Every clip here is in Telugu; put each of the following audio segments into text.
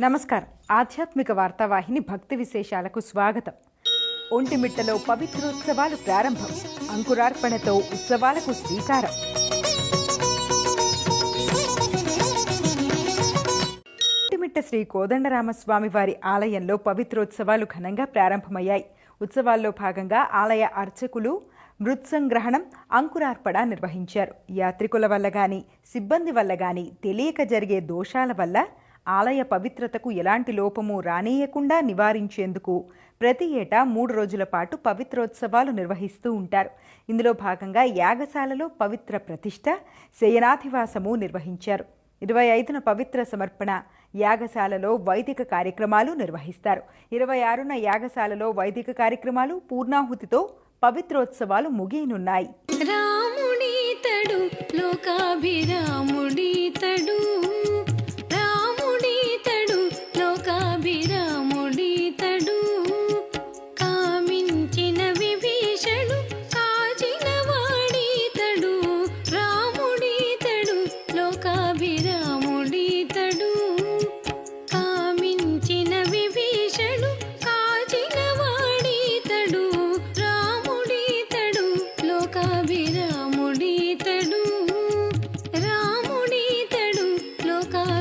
నమస్కారం. ఆధ్యాత్మిక వార్తావాహిని భక్తి విశేషాలకు స్వాగతం. ఒంటిమిట్టలో పవిత్రోత్సవాలు ప్రారంభం. అంకురార్పణతో ఉత్సవాలకు శ్రీకారం. ఒంటిమిట్ట శ్రీ కోదండరామస్వామి వారి ఆలయంలో పవిత్రోత్సవాలు ఘనంగా ప్రారంభమయ్యాయి. ఉత్సవాల్లో భాగంగా ఆలయ అర్చకులు మృత్సంగ్రహణం అంకురార్పణ నిర్వహించారు. యాత్రికుల వల్ల గాని సిబ్బంది వల్ల గాని తెలియక జరిగే దోషాల వల్ల ఆలయ పవిత్రతకు ఎలాంటి లోపము రానేయకుండా నివారించేందుకు ప్రతి ఏటా మూడు రోజుల పాటు పవిత్రోత్సవాలు నిర్వహిస్తూ ఉంటారు. ఇందులో భాగంగా యాగశాలలో పవిత్ర ప్రతిష్ట శయనాధివాసము నిర్వహించారు. ఇరవై ఐదున పవిత్ర సమర్పణ యాగశాలలో వైదిక కార్యక్రమాలు నిర్వహిస్తారు. ఇరవై ఆరున యాగశాలలో వైదిక కార్యక్రమాలు పూర్ణాహుతితో పవిత్రోత్సవాలు ముగియనున్నాయి. రాముడీతడు లోకాభిరాముడి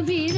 कबीर